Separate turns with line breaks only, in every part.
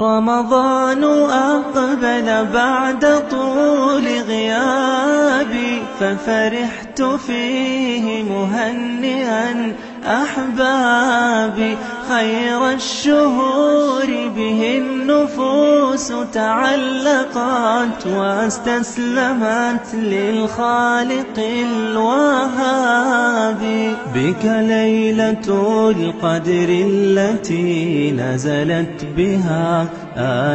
رمضان أقبل بعد طول غيابي ففرحت فيه مهنئا. أحبابي خير الشهور به النفوس تعلقت واستسلمت للخالق الوهاب بك ليلة القدر التي نزلت بها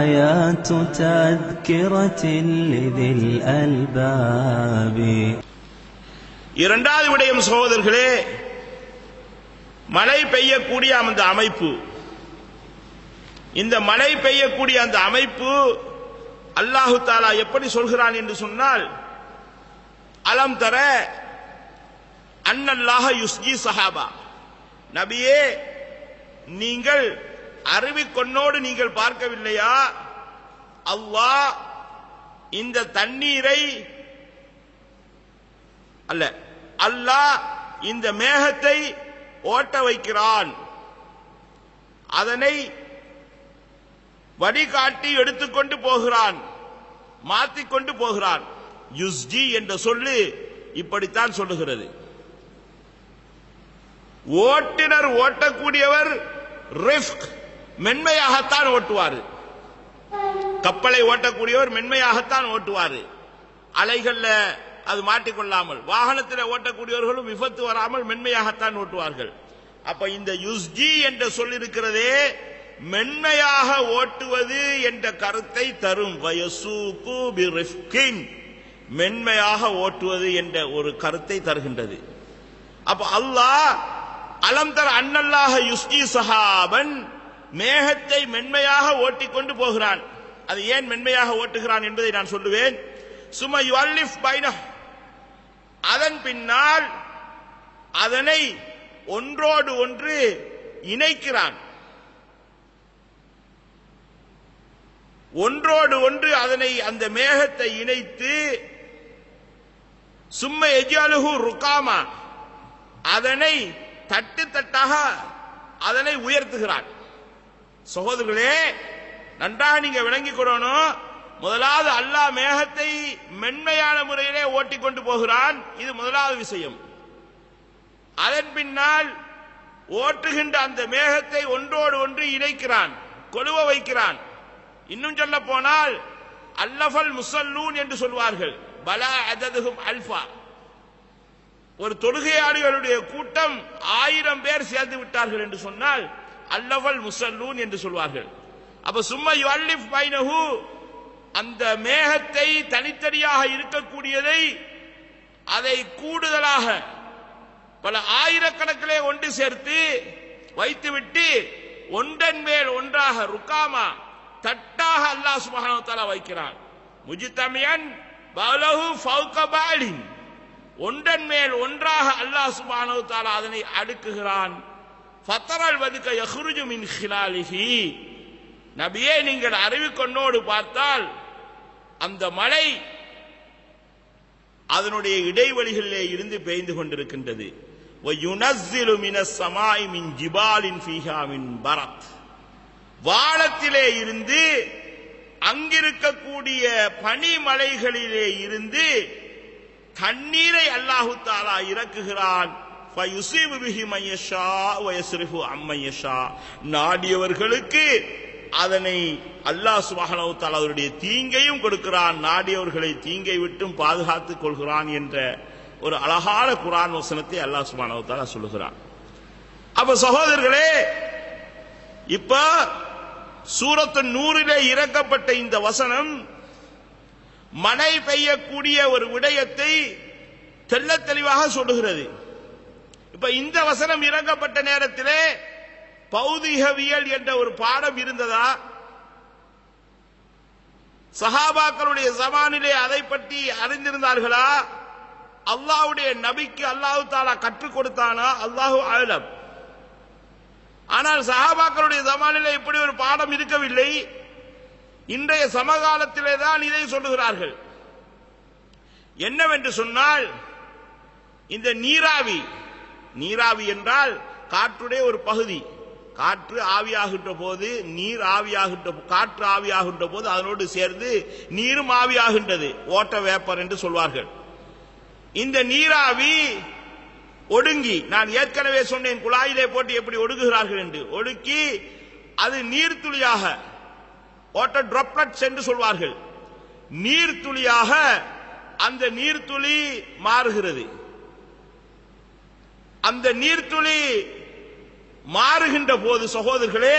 آيات تذكرة لذي الألباب
இரண்டாவது விடயம் சகோதரர்களே மழை பெய்யக்கூடிய அந்த அமைப்பு. இந்த மழை பெய்யக்கூடிய அந்த அமைப்பு அல்லாஹு தாலா எப்படி சொல்கிறான் என்று சொன்னால் அலம் தர அன்னல்லாஹ யுஸ்ஜி சஹாபா. நபியே நீங்கள் அருவிக்கொன்னோடு நீங்கள் பார்க்கவில்லையா? அல்லாஹ் இந்த தண்ணீரை அல்ல அல்லாஹ் இந்த மேகத்தை ஓட்ட வைக்கிறான். அதனை வழிகாட்டி எடுத்துக்கொண்டு போகிறான். மாத்திக்கொண்டு போகிறான். யுஸ்ஜி என்ற சொல்லு இப்படித்தான் சொல்லுகிறது. ஓட்டுநர் ஓட்டக்கூடியவர் ரிஃப்க் மென்மையாகத்தான் ஓட்டுவார். கப்பலை ஓட்டக்கூடியவர் மென்மையாகத்தான் ஓட்டுவார். அலைகள்ல அது மாட்டிக்கொள்ளாமல் வாகனத்தில் ஓட்டக்கூடியவர்களும் விபத்து வராமல் மென்மையாகத்தான் ஓட்டுவார்கள். அப்ப இந்த யுஸ்ஜி என்று சொல்லிருக்கிறதே மென்மையாக ஓட்டுவது என்ற கருத்தை தரும். மென்மையாக ஓட்டுவது என்ற ஒரு கருத்தை தருகின்றது. அப்ப அல்லாஹ் அலம் தர அண்ணல்லாக யுஸ்ஜி சஹாபன் மேகத்தை மென்மையாக ஓட்டிக்கொண்டு போகிறான். அது ஏன் மென்மையாக ஓட்டுகிறான் என்பதை நான் சொல்லுவேன். சும யுஅல்லிஃப் பைன அதன் பின்னால் அதனை ஒன்றோடு ஒன்று இணைக்கிறான். ஒன்றோடு ஒன்று அதனை அந்த மேகத்தை இணைத்து சும்ம எஜாலுகு ருக்காமா அதனை தட்டு தட்டாக அதனை உயர்த்துகிறான். சகோதரர்களே நன்றாக நீங்க விளங்கிக் கொள்ளணும். முதலாவது அல்லாஹ் மேகத்தை மென்மையான முறையிலே ஓட்டிக் கொண்டு போகிறான். இது முதலாவது விஷயம். அதன் பின்னால் ஓட்டுகின்ற அந்த மேகத்தை ஒன்றோடு ஒன்று இணைக்கிறான் கொழுவ வைக்கிறான். இன்னும் சொல்ல போனால் அல்லஃபல் முசல்லூன் என்று சொல்வார்கள். பல அததுகும் அல்பா ஒரு தொழுகையாளிகளுடைய கூட்டம் ஆயிரம் பேர் சேர்ந்து விட்டார்கள் என்று சொன்னால் அல்லவல் முசல்லூன் என்று சொல்வார்கள். அப்ப சும்மா யுல்லிஃப் பைனஹு அந்த மேகத்தை தனித்தனியாக இருக்கக்கூடியதை அதை கூடுதலாக பல ஆயிரக்கணக்கிலே ஒன்று சேர்த்து வைத்துவிட்டு ஒன்றன் மேல் ஒன்றாக ருக்காமா தட்டாக அல்லாஹ் சுப்ஹானஹு வ வைக்கிறான். முஜ்தமியன் பலஹு ஃபௌக ஒன்றன் மேல் ஒன்றாக அல்லாஹ் சுப்ஹானஹு அதனை அடுக்குகிறான். ஃபத்தரல் வதுக்க யஹ்ருஜு மின் ஹிலாலிஹி. நபியே நீங்கள் அறிவிக்கொன்னோடு பார்த்தால் அந்த மழை அதனுடைய இடைவெளிகளிலே இருந்து பெய்ந்து கொண்டிருக்கின்றது. வானத்திலே இருந்து அங்கிருக்கக்கூடிய பனிமலைகளிலே இருந்து தண்ணீரை அல்லாஹு தாலா இறக்குகிறான். நாடியவர்களுக்கு அதனை அல்லாஹ் சுப்ஹானஹு அவருடைய தீங்கையும் கொடுக்கிறான். நாடியவர்களை தீங்கை விட்டும் பாதுகாத்துக் கொள்கிறான் என்ற ஒரு அழகான குரான் வசனத்தை அல்லாஹ் சுப்ஹானஹு சொல்லுகிறான். அப்ப சகோதரர்களே இப்ப சூரத்து நூறிலே இறக்கப்பட்ட இந்த வசனம் மழை பெய்யக்கூடிய ஒரு விடயத்தை தெள்ளத் தெளிவாக சொல்லுகிறது. இப்ப இந்த வசனம் இறக்கப்பட்ட நேரத்திலே பௌதிகவியல் என்ற ஒரு பாடம் இருந்ததா? சஹாபாக்களுடைய சமானிலே அதை பற்றி அறிந்திருந்தார்களா? அல்லாஹ்வுடைய நபிக்கு அல்லாஹு தாலா கற்றுக் கொடுத்தானா? அல்லாஹு ஆலம் ஆனால் சஹாபாக்களுடைய ஜமானிலே இப்படி ஒரு பாடம் இருக்கவில்லை. இன்றைய சமகாலத்திலே தான் இதை சொல்லுகிறார்கள். என்னவென்று சொன்னால் இந்த நீராவி நீராவி என்றால் காற்றுடைய ஒரு பகுதி. காற்று ஆவியாகின்ற போது நீர் ஆவியாகின்ற காற்று ஆவியாகின்ற போது அதனோடு சேர்ந்து நீரும் ஆவியாகின்றது. ஓட்ட வேப்பர் என்று சொல்வார்கள். இந்த நீராவி ஒடுங்கி நான் ஏற்கனவே சொன்னேன் குழாயிலே போட்டு எப்படி ஒடுங்குகிறார்கள் என்று. ஒடுக்கி அது நீர்த்துளியாக வாட்டர் டிராப்லெட்ஸ் என்று சொல்வார்கள். நீர்த்துளியாக அந்த நீர்த்துளி மாறுகிறது. அந்த நீர்த்துளி மாறுகின்ற போது சகோதரர்களே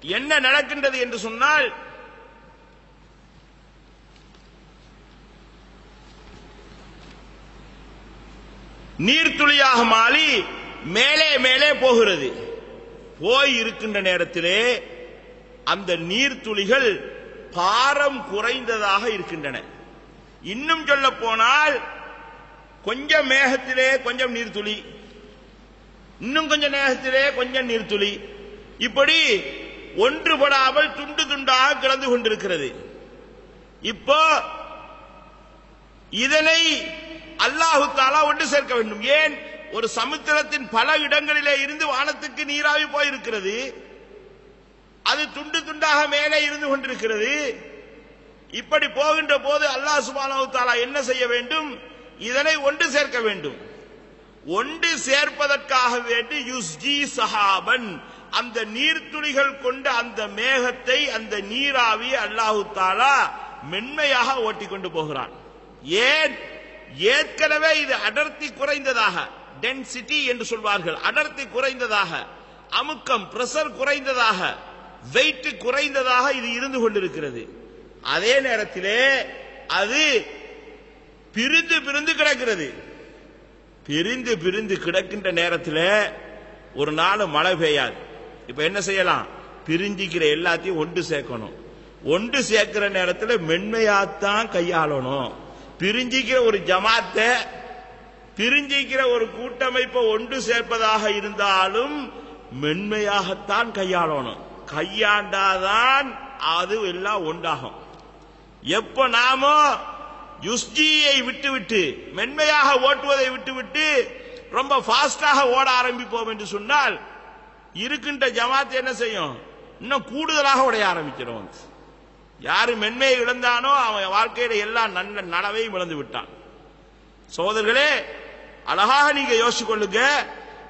என்ன நடக்கின்றது என்று சொன்னால் நீர்த்துளியாக மாறி மேலே மேலே போகிறது. போய் இருக்கின்ற நேரத்திலே அந்த நீர்த்துளிகள் பாரம் குறைந்ததாக இருக்கின்றன. இன்னும் சொல்ல போனால் கொஞ்சம் மேகத்திலே கொஞ்சம் நீர்த்துளி இன்னும் கொஞ்சம் நேரத்திலே கொஞ்சம் நீர்த்துளி. இப்படி ஒன்றுபடாமல் துண்டு துண்டாக கிடந்து கொண்டிருக்கிறது. இப்போ இதனை அல்லாஹு தாலா ஒன்று சேர்க்க வேண்டும். ஏன்? ஒரு சமுத்திரத்தின் பல இடங்களிலே இருந்து வானத்துக்கு நீராவி போயிருக்கிறது. அது துண்டு துண்டாக மேலே இருந்து கொண்டிருக்கிறது. இப்படி போகின்ற போது அல்லாஹ் சுபானு தாலா என்ன செய்ய வேண்டும்? இதனை ஒன்று சேர்க்க வேண்டும். ஒன்று சேர்ப்பதற்காக வேண்டி யுஸ்ஜி சஹாபன் அந்த நீர்த்துளிகள் கொண்ட அந்த மேகத்தை அந்த நீராவி அல்லாஹு தாலா மென்மையாக ஓட்டி கொண்டு போகிறான். ஏன்? ஏற்கனவே இது அடர்த்தி குறைந்ததாக டென்சிட்டி என்று சொல்வார்கள் அடர்த்தி குறைந்ததாக அமுக்கம் பிரஷர் குறைந்ததாக வெயிட் குறைந்ததாக இது இருந்து கொண்டிருக்கிறது. அதே நேரத்திலே அது பிரிந்து பிரிந்து கிடக்கிறது. பிரிந்து பிரிந்து கிடக்கின்ற நேரத்தில் ஒரு நாள் மழை பெய்யாது. இப்ப என்ன செய்யலாம்? பிரிஞ்சிக்கிற எல்லாத்தையும் ஒன்று சேர்க்கணும். ஒன்று சேர்க்கிற நேரத்தில் மென்மையாத்தான் கையாளணும். பிரிஞ்சிக்கிற ஒரு ஜமாத்தை பிரிஞ்சிக்கிற ஒரு கூட்டமைப்பை ஒன்று சேர்ப்பதாக இருந்தாலும் மென்மையாகத்தான் கையாளணும். கையாண்டாதான் அது எல்லாம் ஒன்றாகும் எப்ப நாமோ யுஸ்ஜியை விட்டுவிட்டு மென்மையாக ஓட்டுவதை விட்டுவிட்டு ரொம்ப ஃபாஸ்டாக ஓட ஆரம்பிப்போம் என்று சொன்னால் இருக்கின்ற ஜமாத் என்ன செய்யும்? இன்னும் கூடுதலாக உடைய ஆரம்பிக்கிறோம் யாரு மென்மையை இழந்தானோ அவன் வாழ்க்கையில எல்லா நல்ல நடவையும் இழந்து விட்டான். சோதர்களே அழகாக நீங்க யோசிச்சு கொள்ளுங்க.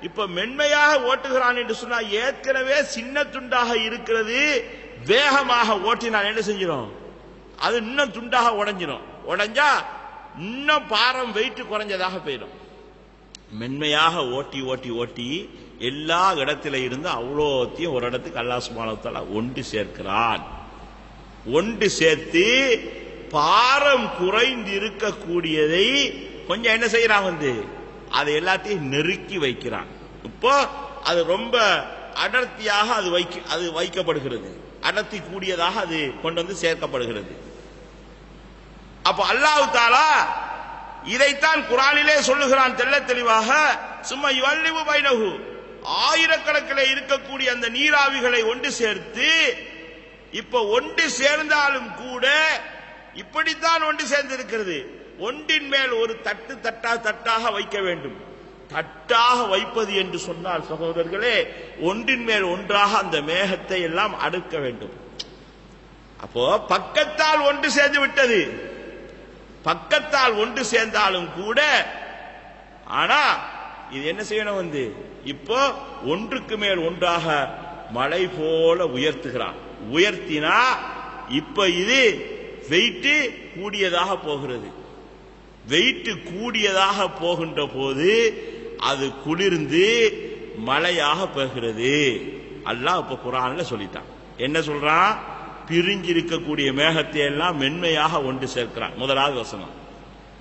இப்ப மென்மையாக ஓட்டுகிறான் என்று சொன்னா ஏற்கனவே சின்ன துண்டாக இருக்கிறது வேகமாக ஓட்டினான் என்ன செஞ்சிடும் அது இன்னும் துண்டாக உடஞ்சிடும் உடஞ்சா இன்னும் பாரம் வெயிட் குறைஞ்சதாக போயிடும். மென்மையாக ஓட்டி ஓட்டி ஓட்டி எல்லா இடத்துல இருந்து அவ்வளோத்தையும் ஒரு இடத்துக்கு அல்லா சுபானத்தால ஒன்று சேர்க்கிறான். ஒன்று சேர்த்து பாரம் குறைந்து இருக்கக்கூடியதை கொஞ்சம் என்ன செய்யறான் வந்து அதை எல்லாத்தையும் நெருக்கி வைக்கிறான். இப்போ அது ரொம்ப அடர்த்தியாக அது வைக்க அது வைக்கப்படுகிறது. அடர்த்தி கூடியதாக அது கொண்டு வந்து சேர்க்கப்படுகிறது. அப்ப அல்லாஹு தாலா இதைத்தான் குரானிலே சொல்லுகிறான் தெல்ல தெளிவாக சும்மா வள்ளிவு பைனகு ஆயிரக்கணக்கில் இருக்கக்கூடிய அந்த நீராவிகளை ஒன்று சேர்த்து இப்ப ஒன்று சேர்ந்தாலும் கூட இப்படித்தான் ஒன்று சேர்ந்திருக்கிறது. ஒன்றின் மேல் ஒரு தட்டு தட்டா தட்டாக வைக்க வேண்டும். தட்டாக வைப்பது என்று சொன்னால் சகோதரர்களே ஒன்றின் மேல் ஒன்றாக அந்த மேகத்தை எல்லாம் அடுக்க வேண்டும். அப்போ பக்கத்தால் ஒன்று சேர்ந்து விட்டது. பக்கத்தால் ஒன்று சேர்ந்தாலும் கூட ஆனா இது என்ன செய்யணும் வந்து? இப்போ ஒன்றுக்கு மேல் ஒன்றாக மலை போல உயர்த்துகிறான். உயர்த்தினா இப்ப இது வெயிட்டு கூடியதாக போகிறது. வெயிட்டு கூடியதாக போகின்ற போது அது குளிர்ந்து மழையாக போகிறது அல்லாஹ் இப்ப குரான்ல சொல்லிட்டான். என்ன சொல்றான்? பிரிஞ்சிருக்கக்கூடிய மேகத்தை எல்லாம் மென்மையாக ஒன்று சேர்க்கிறான். முதலாவது வசனம்.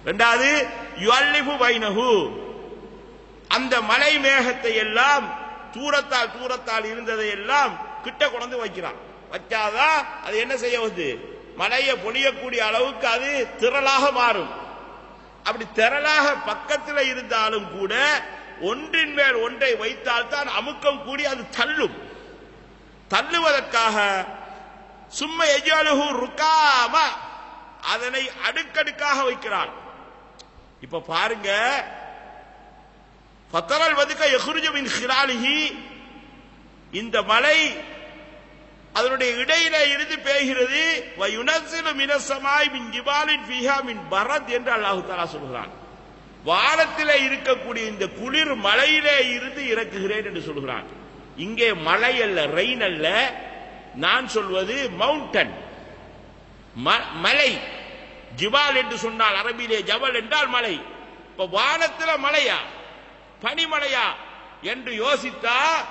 இரண்டாவது யுவல்லிபு பைனஹு. அந்த மலை மேகத்தை எல்லாம் தூரத்தால் தூரத்தால் இருந்ததை எல்லாம் கிட்ட கொண்டு வைக்கிறான். வச்சாதான் அது என்ன செய்ய வந்து மலையை பொழியக்கூடிய அளவுக்கு அது திரளாக மாறும். அப்படி திரளாக பக்கத்தில் இருந்தாலும் கூட ஒன்றின் மேல் ஒன்றை வைத்தால் தான் அமுக்கம் கூடி அது தள்ளும். தள்ளுவதற்காக சும்மா எஜாலுகு ருக்காம அதனை அடுக்கடுக்காக வைக்கிறான். இப்ப பாருங்க பத்தரல் வதுக்க எஹுருஜமின் ஹிராலிஹி இந்த மலை அதனுடைய இடையில இருந்து பெய்கிறது. வயுனசிலு மினசமாய் மின் ஜிபாலின் ஃபிஹா மின் பரத் என்று அல்லாஹு தாலா சொல்கிறான். வானத்திலே இருக்கக்கூடிய இந்த குளிர் மலையிலே இருந்து இறக்குகிறேன் என்று சொல்கிறான். இங்கே மலை அல்ல ரெயின் அல்ல நான் சொல்வது மவுண்டன். மலை. ஜிபால் என்று சொன்னால் அரபியிலே ஜபல் என்றால் மலை. இப்ப வானத்துல மலையா? பனிமலையா? என்று யோசித்தா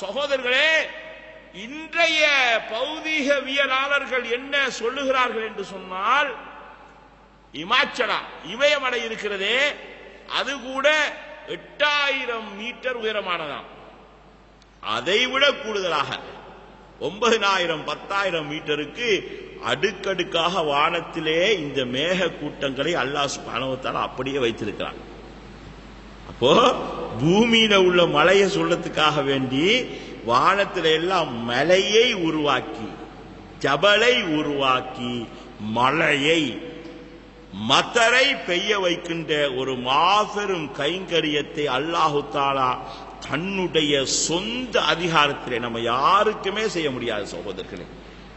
சகோதரர்களே இன்றைய பௌதீகவியலாளர்கள் என்ன சொல்லுகிறார்கள் என்று சொன்னால் இமாச்சலா இமயமலை இருக்கிறதே அது கூட எட்டாயிரம் மீட்டர் உயரமானதாம். அதைவிட கூடுதலாக. ஒன்பதினாயிரம் பத்தாயிரம் மீட்டருக்கு அடுக்கடுக்காக வானத்திலே இந்த மேக கூட்டங்களை அல்லாஹ் சுபானவத்தால் அப்படியே வைத்திருக்கிறான். அப்போ பூமியில உள்ள மலையை சொல்றதுக்காக வேண்டி வானத்தில எல்லாம் மலையை உருவாக்கி ஜபலை உருவாக்கி மலையை மத்தரை பெய்ய வைக்கின்ற ஒரு மாபெரும் கைங்கரியத்தை அல்லாஹு தாலா தன்னுடைய சொந்த அதிகாரத்திலே நம்ம யாருக்குமே செய்ய முடியாது சகோதரர்களே.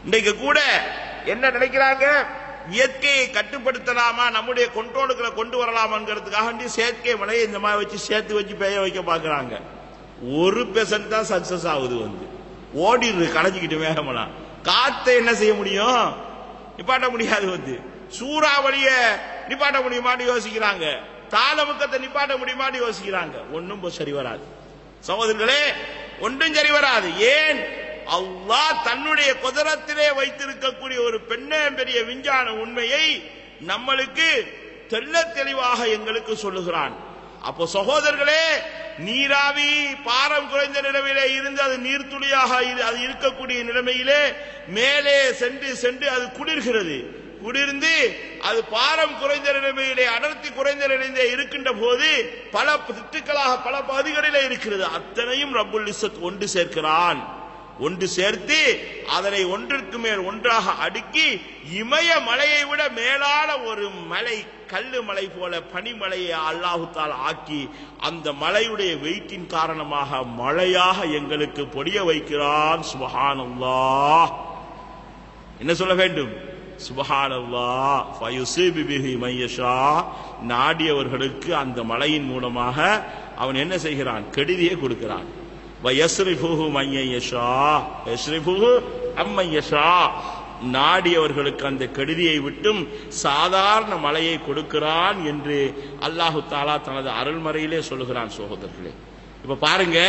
இன்றைக்கு கூட என்ன நினைக்கிறாங்க? இயற்கையை கட்டுப்படுத்தலாமா? நம்முடைய கொண்டோடுகளை கொண்டு வரலாமாங்கிறதுக்காக செயற்கை மலையை இந்த மாதிரி வச்சு சேர்த்து வச்சு பெய்ய வைக்க பார்க்குறாங்க. ஒரு பெர்சன்ட் தான் சக்சஸ் ஆகுது வந்து. ஓடிடுது களைஞ்சிக்கிட்டு வேகமெல்லாம். காற்றை என்ன செய்ய முடியும்? நிப்பாட்ட முடியாது வந்து. சூறாவளிய நிப்பாட்ட முடியுமான்னு யோசிக்கிறாங்க. தாளமுக்கத்தை நிப்பாட்ட முடியுமான்னு யோசிக்கிறாங்க. ஒன்னும் சரி வராது. சகோதரர்களே ஒன்றும் சரி வராது. ஏன்? அல்லாஹ் தன்னுடைய குதிரத்திலே வைத்திருக்கக்கூடிய ஒரு பெண்ணே பெரிய விஞ்ஞான உண்மையை நம்மளுக்கு தெள்ள தெளிவாக எங்களுக்கு சொல்லுகிறான். அப்போ சகோதரர்களே நீராவி பாரம் குறைந்த நிலைமையிலே இருந்து அது நீர்த்துளியாக அது இருக்கக்கூடிய நிலைமையிலே மேலே சென்று சென்று அது குளிர்கிறது. குளிர்ந்து அது பாரம் குறைந்த நிலைமையிலே அடர்த்தி குறைந்த நிலையிலே இருக்கின்ற போது பல திட்டுக்களாக பல பகுதிகளிலே இருக்கிறது. அத்தனையும் ரப்புல் இசத் ஒன்று சேர்க்கிறான். ஒன்று சேர்த்து அதனை ஒன்றிற்கு மேல் ஒன்றாக அடுக்கி இமய மலையை விட மேலான ஒரு மலை கல்லு மலை போல பனிமலையை அல்லாஹுத்தால் ஆக்கி அந்த மலையுடைய வெயிட்டின் காரணமாக மழையாக எங்களுக்கு பொடிய வைக்கிறான். சுபஹானல்லாஹ். என்ன சொல்ல வேண்டும்? சுபஹானல்லாஹ் நாடியவர்களுக்கு அந்த மலையின் மூலமாக அவன் என்ன செய்கிறான்? கெடுதியை கொடுக்கிறான். மையஷா நாடியவர்களுக்கு அந்த கெடுதியை விட்டும் சாதாரண மலையை கொடுக்கிறான் என்று அல்லாஹு தாலா தனது அருள்மறையிலே சொல்லுகிறான் சகோதரர்களே இப்ப பாருங்க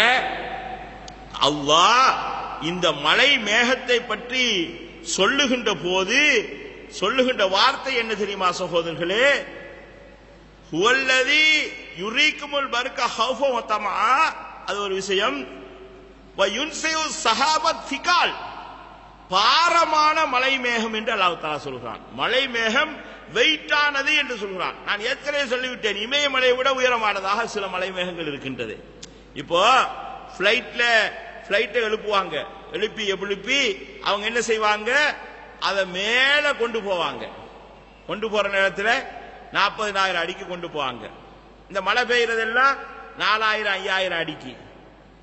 அல்லாஹ் இந்த மலை மேகத்தை பற்றி சொல்லுகின்ற போது சொல்லுகின்ற வார்த்தை என்ன தெரியுமா சகோதரர்களே? ஹுவல்லதி யுரீக்குமுல் பர்க ஹௌஃப தமா. அது ஒரு விஷயம். சஹாபத் திகால் பாரமான மலை மேகம் என்று அல்லாஹ் தஆலா சொல்கிறான். மலை மேகம் வெயிட்டானது என்று சொல்கிறான். நான் ஏற்கனவே சொல்லிவிட்டேன் இமயமலையை விட உயரமானதாக சில மலை மேகங்கள் இருக்கின்றது. இப்போ பிளைட்ல பிளைட்டை எழுப்புவாங்க. எழுப்பி எழுப்பி அவங்க என்ன செய்வாங்க? அதை மேல கொண்டு போவாங்க. கொண்டு போற நேரத்தில் நாற்பதினாயிரம் அடிக்கு கொண்டு போவாங்க. இந்த மழை பெய்யறதெல்லாம் நாலாயிரம் ஐயாயிரம் அடிக்கு.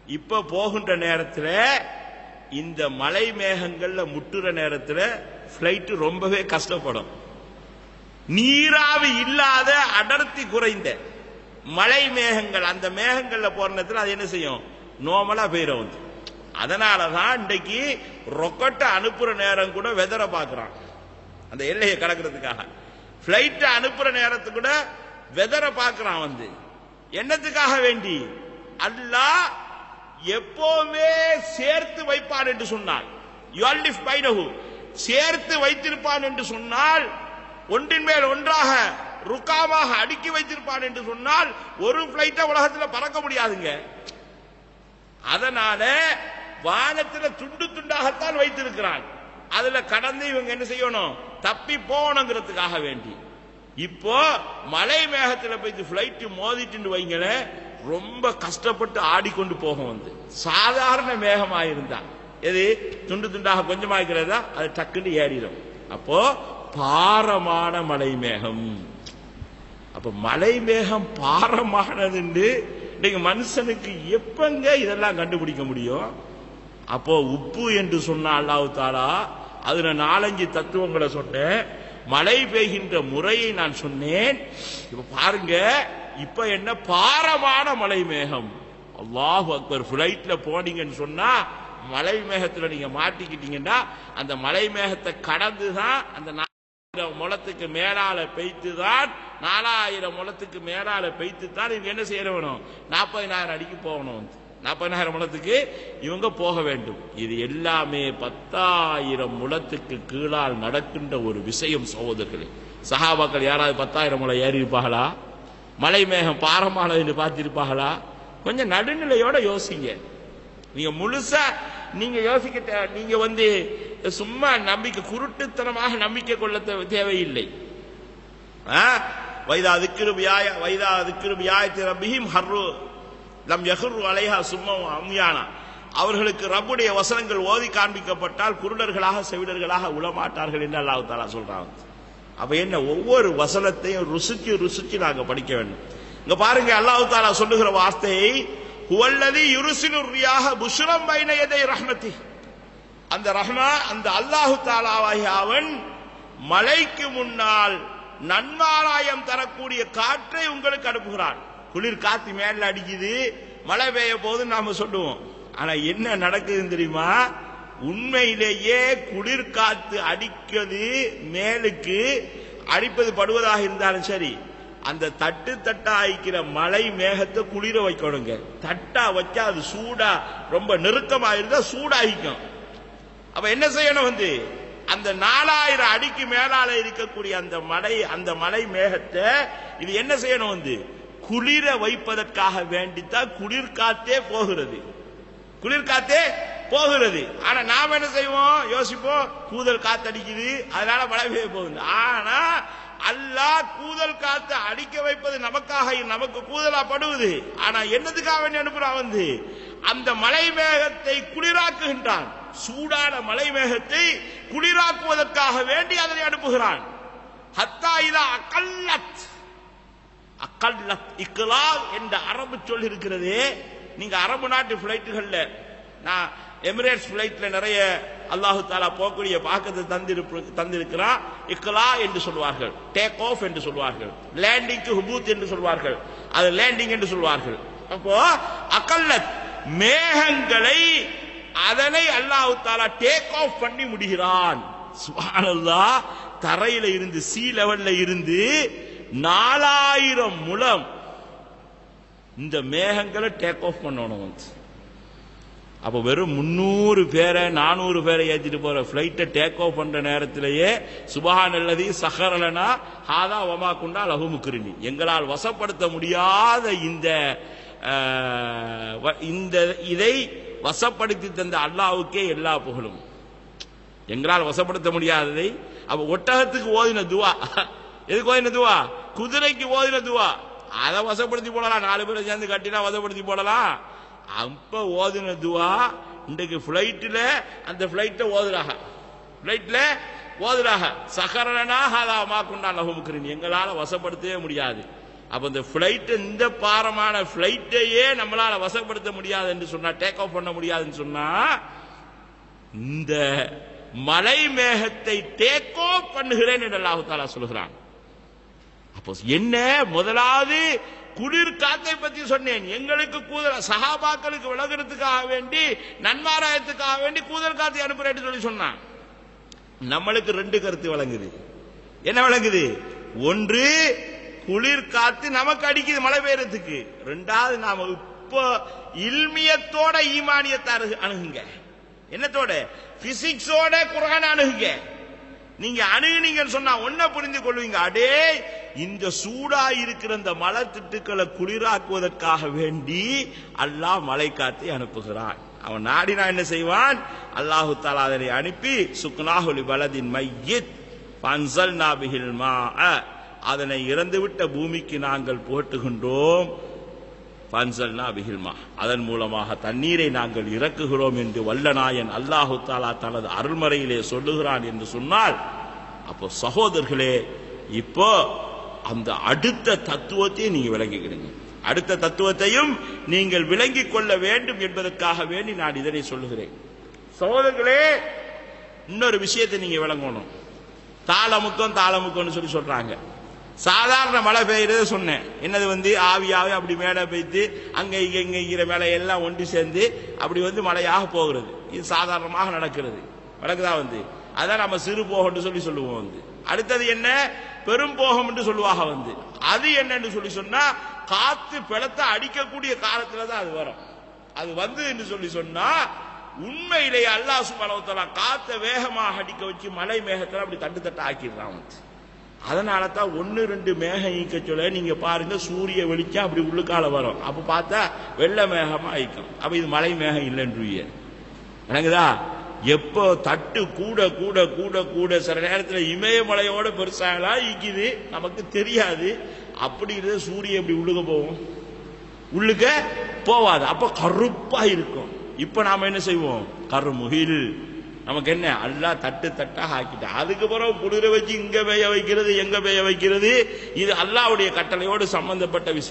இப்ப போகின்ற நேரத்தில் இந்த மலை மேகங்கள்ல முட்டுற நேரத்தில் பிளைட் ரொம்பவே கஷ்டப்படும். நீராவி இல்லாத அடர்த்தி குறைந்த மலை மேகங்கள் அந்த மேகங்கள்ல போற நேரத்தில் அது என்ன செய்யும்? நோமலா பெய்யும் வந்து அதனாலதான் இன்றைக்கு ரொக்கெட்டை அனுப்புற நேரம் கூட வெதரை பார்க்கிறான். அந்த எல்லையை கடக்கிறதுக்காக. பிளைட் அனுப்புற நேரத்து கூட வெதரை பார்க்கிறான் வந்து. என்னத்துக்காக வேண்டி? அல்லா எப்பவுமே சேர்த்து வைப்பான் என்று சொன்னால் யுவல்லிஃப் பைனஹு சேர்த்து வைத்திருப்பான் என்று சொன்னால் ஒன்றின் மேல் ஒன்றாக ருக்காவாக அடுக்கி வைத்திருப்பான் என்று சொன்னால் ஒரு பிளைட்டை உலகத்தில் பறக்க முடியாதுங்க. அதனால வானத்துல துண்டு துண்டாகத்தான் வைத்திருக்கிறான் அதுல கடந்து இவங்க என்ன செய்யணும்? தப்பி போகணுங்கிறதுக்காக வேண்டி. இப்போ மலை மேகத்துல போய் பிளைட் மோதிட்டு வைங்களேன் ரொம்ப கஷ்டப்பட்டு ஆடிக்கொண்டு போகும் வந்து. சாதாரண மேகமா இருந்தா எது? துண்டு துண்டாக கொஞ்சமாக்கிறதா அது டக்குன்னு ஏறிடும். அப்போ பாரமான மலை மேகம். அப்ப மலை மேகம் பாரமானதுண்டு நீங்க மனுஷனுக்கு எப்பங்க இதெல்லாம் கண்டுபிடிக்க முடியும்? அப்போ உப்பு என்று சொன்ன அல்லாஹு தாலா அதுல நாலஞ்சு தத்துவங்களை சொன்னேன். மழை பெய்கின்ற முறையை நான் சொன்னேன். இப்ப பாருங்க இப்ப என்ன பாரமான மலை மேகம். அல்லாஹு அக்பர் பிளைட்ல போனீங்கன்னு சொன்னா மலை மேகத்துல நீங்க மாட்டிக்கிட்டீங்கன்னா அந்த மலை மேகத்தை கடந்து தான் அந்த நாலாயிரம் முளத்துக்கு மேலால பெய்த்து தான் நாலாயிரம் முளத்துக்கு மேலால பெய்த்து தான் இவங்க என்ன செய்ய வேணும்? நாற்பதினாயிரம் அடிக்கு போகணும். நாற்பதாயிரம் நாற்பதினாயிரம் முளத்துக்கு இவங்க போக வேண்டும். இது எல்லாமே பத்தாயிரம் முளத்துக்கு கீழால் நடக்கின்ற ஒரு விஷயம் சகோதரர்களே. சஹாபாக்கள் யாராவது பத்தாயிரம் முளை ஏறி இருப்பாங்களா மலை மேகம் பாரமானது பார்த்திருப்பாங்களா கொஞ்சம் நடுநிலையோட யோசிங்க. நீங்க முழுசா நீங்க யோசிக்க நீங்க வந்து சும்மா நம்பிக்கை குருட்டுத்தனமாக நம்பிக்கை கொள்ள தேவையில்லை. ஆ? வைதா திக்கிரு வியாய வைதா திக்கிரு வியாயத்தி ரப்பிஹிம் ஹர்ரு. லம் யகுர் அலைஹா சும்மா அம்யானா அவர்களுக்கு ரப்புடைய வசனங்கள் ஓதி காண்பிக்கப்பட்டால் குருடர்களாக செவிடர்களாக உளமாட்டார்கள் என்று அல்லாஹு தாலா சொல்றாங்க அப்ப என்ன? ஒவ்வொரு வசனத்தையும் ருசிச்சு ருசிச்சு நாங்க படிக்க வேண்டும். இங்க பாருங்க அல்லாஹு தாலா சொல்லுகிற வார்த்தையை ஹுவல்லதி யுருசினுரியாக புஷுரம் புஷ்ரம் பைன ரஹ்மதி. அந்த ரஹ்மா அந்த அல்லாஹு தாலாவாகி அவன் மலைக்கு முன்னால் நன்மாராயம் தரக்கூடிய காற்றை உங்களுக்கு அனுப்புகிறான். குளிர் காத்து மேல அடிக்குது மழை பெய்ய போது நாம சொல்லுவோம். ஆனா என்ன நடக்குதுன்னு தெரியுமா? உண்மையிலேயே குளிர் காத்து அடிக்கிறது மேலுக்கு அடிப்பது படுவதாக இருந்தாலும் சரி அந்த தட்டு தட்டா ஆயிக்கிற மலை மேகத்தை குளிர வைக்கணுங்க. தட்டா வச்சா அது சூடா ரொம்ப நெருக்கமா இருந்தா சூடாகிக்கும். அப்ப என்ன செய்யணும் வந்து? அந்த நாலாயிரம் அடிக்கு மேலால இருக்கக்கூடிய அந்த மலை அந்த மலை மேகத்தை இது என்ன செய்யணும் வந்து? குளிர வைப்பதற்காக வேண்டித்தான் குளிர்காத்தே போகிறது. குளிர்காத்தே போகிறது. ஆனா நாம என்ன செய்வோம்? யோசிப்போம். கூதல் காத்தடிக்குது. அதனால மழை பெய்ய போகுது. ஆனா அல்லாஹ் கூதல் காத்து அடிக்க வைப்பது நமக்காக நமக்கு கூதலா படுவது. ஆனா என்னதுக்காக வேண்டி அனுப்புறான் வந்து? அந்த மலை மேகத்தை குளிராக்குகின்றான். சூடான மலை மேகத்தை குளிராக்குவதற்காக வேண்டி அதனை அனுப்புகிறான். ஹத்தா இதா அகல்லத். அக்கல்லத் இக்லால் என்ற அரபு சொல் இருக்கிறது நீங்க அரபு நாட்டு பிளைட்டுகள்ல நான் எமிரேட்ஸ் பிளைட்ல நிறைய அல்லாஹு தாலா போகக்கூடிய பாக்கத்தை தந்திருப்பு தந்திருக்கிறான். இக்கலா என்று சொல்வார்கள். டேக் ஆஃப் என்று சொல்வார்கள். லேண்டிங்க்கு ஹுபூத் என்று சொல்வார்கள். அது லேண்டிங் என்று சொல்வார்கள். அப்போ அக்கல்லத் மேகங்களை அதனை அல்லாஹு தாலா டேக் ஆஃப் பண்ணி முடிகிறான். சுப்ஹானல்லாஹ் தரையில இருந்து சி லெவல்ல இருந்து நாலாயிரம் முழம். இந்த மேகங்களை டேக் ஆஃப் பண்ணணும். வந்து அப்ப வெறும் முன்னூறு பேரை நானூறு பேரை ஏற்றிட்டு போற பிளைட்டை டேக் ஆஃப் பண்ற நேரத்திலேயே சுபஹான் நல்லதி சஹரலனா ஹாதா வமா குண்டா லஹு எங்களால் வசப்படுத்த முடியாத இந்த வ- இந்த இதை வசப்படுத்தி தந்த அல்லாவுக்கே எல்லா புகழும். எங்களால் வசப்படுத்த முடியாததை. அப்ப ஒட்டகத்துக்கு ஓதின துவா. எதுக்கு ஓதின துவா? குதிரைக்கு ஓதின துவா. அதை வசப்படுத்தி போடலாம். நாலு பேரை சேர்ந்து கட்டினா வசப்படுத்தி போடலாம். அப்ப ஓதின துவா இன்றைக்கு பிளைட்டில் அந்த பிளைட்டை ஓதுறாக பிளைட்டில் ஓதுறாக சகரனா ஹாதா மாக்குண்டா லஹுமுக்ரின் எங்களால் வசப்படுத்தவே முடியாது. அப்ப இந்த பிளைட் இந்த பாரமான பிளைட்டையே நம்மளால வசப்படுத்த முடியாது என்று சொன்னா டேக் ஆஃப் பண்ண முடியாதுன்னு சொன்னா இந்த மலை மேகத்தை டேக் ஆஃப் பண்ணுகிறேன் என்று அல்லாஹு தாலா சொல்கிறான் அப்போ என்ன? முதலாவது குளிர் காத்தை பத்தி சொன்னேன். எங்களுக்கு கூதல் சகாபாக்களுக்கு விலகிறதுக்காக வேண்டி நன்மாராயத்துக்காக வேண்டி கூதல் காத்தை அனுப்புறேன்னு சொல்லி சொன்னான். நம்மளுக்கு ரெண்டு கருத்து வழங்குது என்ன வழங்குது ஒன்று குளிர் காத்து நமக்கு அடிக்குது மழை பெய்யறதுக்கு. ரெண்டாவது நாம இப்போ இல்மியத்தோட ஈமானியத்தை அணுகுங்க. என்னத்தோட? பிசிக்ஸோட குரான் அணுகுங்க. நீங்க அணுகுனீங்கன்னு சொன்னா ஒன்ன புரிந்து கொள்வீங்க. அடே இந்த சூடா இருக்கிற இந்த மலை திட்டுக்களை குளிராக்குவதற்காக வேண்டி அல்லாஹ் மலை காத்தி அனுப்புகிறான். அவன் நாடினா என்ன செய்வான்? அல்லாஹு தாலா அதனை அனுப்பி சுக்னாஹுலி பலதின் மையித் பன்சல் நாபிகில் மா அதனை இறந்துவிட்ட பூமிக்கு நாங்கள் போட்டுகின்றோம் பன்சல்னா பிகில்மா அதன் மூலமாக தண்ணீரை நாங்கள் இறக்குகிறோம் என்று வல்லநாயன் அல்லாஹு தாலா தனது அருள்மறையிலே சொல்லுகிறான் என்று சொன்னால் அப்போ சகோதரர்களே இப்போ அந்த அடுத்த தத்துவத்தையும் நீங்க விளங்கிக்கிறீங்க அடுத்த தத்துவத்தையும் நீங்கள் விளங்கிக் கொள்ள வேண்டும் என்பதற்காக வேண்டி நான் இதனை சொல்லுகிறேன். சகோதரர்களே இன்னொரு விஷயத்தை நீங்க விளங்கணும். தாளமுக்கம் தாளமுக்கம்னு சொல்லி சொல்றாங்க. சாதாரண மழை பெய்யறது சொன்னேன். என்னது வந்து? ஆவியாவே அப்படி மேலே பெய்த்து அங்கே இங்கே இங்கே இருக்கிற மேலே எல்லாம் ஒன்று சேர்ந்து அப்படி வந்து மழையாக போகிறது. இது சாதாரணமாக நடக்கிறது. நடக்குதா வந்து. அதான் நம்ம சிறு போகம்னு சொல்லி சொல்லுவோம் வந்து. அடுத்தது என்ன? பெரும் போகம் என்று சொல்லுவாங்க வந்து. அது என்னன்னு சொல்லி சொன்னா காத்து பிளத்த அடிக்கக்கூடிய காலத்துல தான் அது வரும். அது வந்து என்று சொல்லி சொன்னா உண்மையிலேயே அல்லாஹ் சுப்ஹானஹு காத்த வேகமாக அடிக்க வச்சு மலை மேகத்தில் அப்படி தட்டு தட்டு ஆக்கிடுறான் வந்து. அதனால தான் ஒன்று ரெண்டு மேகம் ஈக்க சொல்ல நீங்க பாருங்க சூரிய வெளிச்சம் அப்படி உள்ளுக்கால வரும். அப்போ பார்த்தா வெள்ளை மேகமா ஈக்கும் அப்போ இது மலை மேகம் இல்லைன்றிய எனக்குதா எப்போ தட்டு கூட கூட கூட கூட சில நேரத்தில் இமயமலையோட பெருசாகலாம் ஈக்குது நமக்கு தெரியாது. அப்படி சூரியன் இப்படி உள்ளுக போகும்? உள்ளுக்க போவாது. அப்போ கருப்பா இருக்கும். இப்போ நாம என்ன செய்வோம்? கருமுகில். நமக்கு என்ன? அல்லா தட்டு தட்டாக ஆக்கிட்டா. அதுக்கு பிறகு குளிர வச்சு இங்க பெய்ய வைக்கிறது எங்க பெய்ய வைக்கிறது? இது அல்லாவுடைய கட்டளையோடு சம்பந்தப்பட்ட விஷயம்.